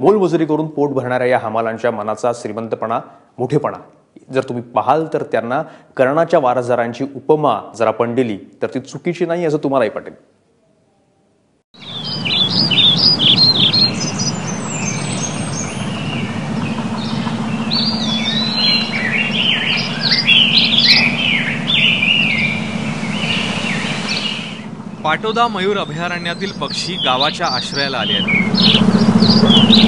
मोलमजुरी करून पोट भरणाऱ्या या हमालांच्या मनाचा श्रीमंतपणा मोठेपणा. जर तुम्ही पाहाल तर त्यांना कर्णाच्या वारसदारांची उपमा जर आपण दिली तर ती चुकीची नाही असं तुम्हालाही पटेल. पाटोदा मयूर अभयारण्यातील पक्षी गावाच्या आश्रयाला आले आहेत.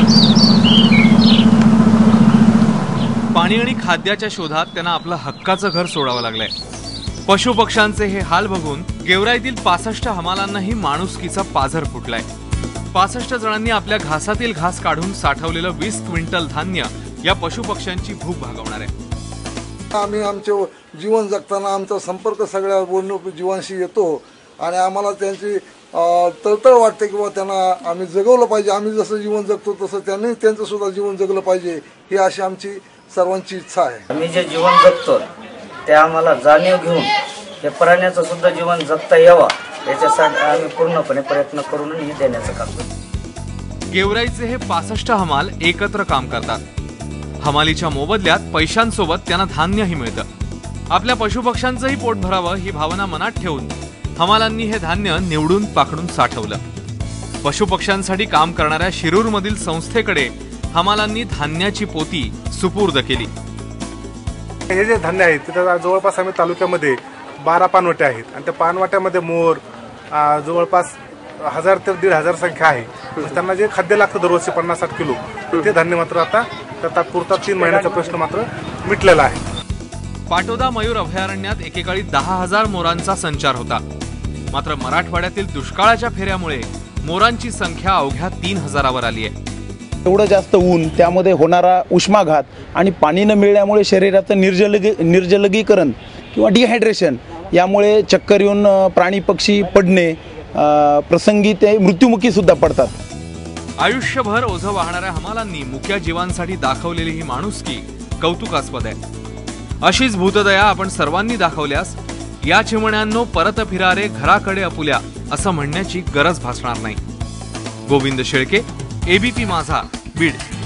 पाणी आणि खाद्याच्या शोधात त्यांना आपलं हक्काचं घर सोडावं लागलंय. पशु पक्ष्यांचे हे हाल बघून गेवराईतील पासष्ट हमालांनाही माणुसकीचा पाझर फुटलाय. पासष्ट जणांनी आपल्या घासातील घास काढून साठवलेलं वीस क्विंटल धान्य या पशु पक्ष्यांची भूक भागवणार आहे. आम्ही आमचे जीवन जगताना आमचा संपर्क सगळ्या वन्य जीवांशी येतो आणि आम्हाला त्यांची तळतळ वाटते किंवा त्यांना आम्ही जगवलं पाहिजे. आम्ही जसं जीवन जगतो तसं त्यांनी त्यांचं सुद्धा जीवन जगलं पाहिजे. ही अशी आमची सर्वांची इच्छा आहे. आम्ही जे जीवन जगतो ते आम्हाला जाणीव घेऊन हे प्राण्याचं सुद्धा जीवन जगता यावा याच्यासाठी आम्ही पूर्णपणे प्रयत्न करून हे देण्याचं काम करतो. गेवराईचे हे पासष्ट हमाल एकत्र काम करतात. हमालीच्या मोबदल्यात पैशांसोबत त्यांना धान्यही मिळतं. आपल्या पशुपक्ष्यांचंही पोट भरावं ही भावना मनात ठेवून हमालांनी हे धान्य निवडून पाकडून साठवलं. पशुपक्ष्यांसाठी काम करणाऱ्या शिरूरमधील संस्थेकडे हमालांनी धान्याची पोती सुपूर्द केली. हे जे धान्य आहे तिथं जवळपास आम्ही तालुक्यामध्ये बारा पानवट्या आहेत. आणि त्या पानवाट्यामध्ये मोर जवळपास हजार ते दीड हजार संख्या आहे. तर त्यांना जे खाद्य लागतं दरवर्षी पन्नास साठ किलो ते धान्य मात्र आता त्या तात्पुरता तीन महिन्याचा प्रश्न मात्र मिटलेला आहे. पाटोदा मयूर अभयारण्यात एकेकाळी दहा हजार मोरांचा संचार होता. मात्र मराठवाड्यातील दुष्काळाच्या फेऱ्यामुळे मोरांची संख्या अवघ्या तीन हजारावर आली आहे. एवढं जास्त ऊन त्यामध्ये होणारा उष्माघात आणि पाणी न मिळण्यामुळे शरीराचं निर्जलगी निर्जलगीकरण किंवा डिहायड्रेशन यामुळे चक्कर येऊन प्राणी पक्षी पडणे प्रसंगी ते मृत्युमुखी सुद्धा पडतात. आयुष्यभर ओझं वाहणाऱ्या हमालांनी मुक्या जीवांसाठी दाखवलेली ही माणुसकी कौतुकास्पद आहे. अशीच भूतदया आपण सर्वांनी दाखवल्यास या चिमण्यांनो परत फिरारे घराकडे अपुल्या असं म्हणण्याची गरज भासणार नाही. गोविंद शेळके एबीपी माझा. बीड.